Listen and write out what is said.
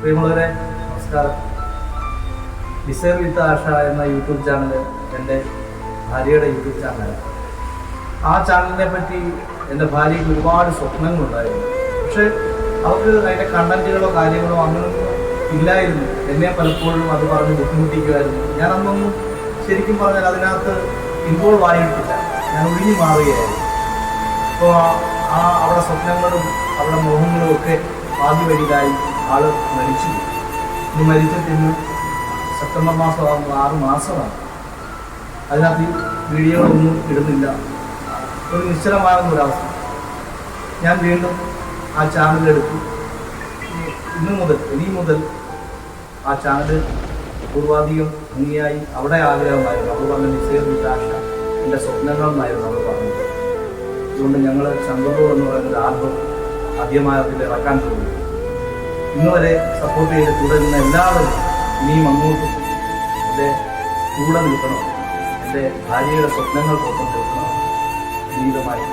പ്രിയമുള്ളവരെ നമസ്കാരം. ഡിസൈർ വിത്ത് ആഷ എന്ന യൂട്യൂബ് ചാനൽ എന്റെ ഭാര്യയുടെ യൂട്യൂബ് ചാനലാണ്. ആ ചാനലിനെ പറ്റി എന്റെ ഭാര്യയ്ക്ക് ഒരുപാട് സ്വപ്നങ്ങളുണ്ടായിരുന്നു. പക്ഷേ അവർക്ക് അതിന്റെ കണ്ടന്റുകളോ കാര്യങ്ങളോ അങ്ങനെ ഇല്ലായിരുന്നു. എന്നെ പലപ്പോഴും അത് പറഞ്ഞ് ബുദ്ധിമുട്ടിക്കുമായിരുന്നു. ഞാൻ അന്നൊന്നും ശരിക്കും പറഞ്ഞാൽ അതിനകത്ത് ഇൻവോൾവ് ആയിട്ടില്ല. ഞാൻ ഒഴിഞ്ഞു മാറുകയായിരുന്നു. അപ്പോൾ ആ അവിടെ സ്വപ്നങ്ങളും അവിടെ മോഹങ്ങളും ഒക്കെ ആദ്യ വരിയിലായി. ആൾ മരിച്ചു. ഇനി മരിച്ചിട്ട് ഇന്ന് സെപ്റ്റംബർ മാസമാകുമ്പോൾ ആറ് മാസമാണ്. അതിനകത്ത് ഈ വീഡിയോകളൊന്നും ഇടുന്നില്ല. ഒരു നിശ്ചലമാകുന്ന ഒരവസ്ഥ. ഞാൻ വീണ്ടും ആ ചാനൽ എടുത്തു. ഇന്നു മുതൽ ഇനി മുതൽ ആ ചാനൽ പൂർവാധികം ഭംഗിയായി അവിടെ ആഗ്രഹമായിരുന്നു. അവർ പറഞ്ഞ നിശ്ചയ ആശ എന്റെ സ്വപ്നങ്ങളെന്നായിരുന്നു അവർ പറഞ്ഞത്. അതുകൊണ്ട് ഞങ്ങൾ ചന്ദ്രൂർ എന്ന് പറയുന്ന ആൽബം ആദ്യമായി അതിൽ ഇറക്കാൻ തുടങ്ങി. ഇന്ന് വരെ സപ്പോർട്ട് ചെയ്ത് കൂടെ നിന്ന എല്ലാവരും ഇനിയും അങ്ങോട്ടും എന്റെ കൂടെ നിൽക്കണം. എന്റെ ഭാര്യയുടെ സ്വപ്നങ്ങൾക്കൊപ്പം നിൽക്കണം. ജീവിതമായി.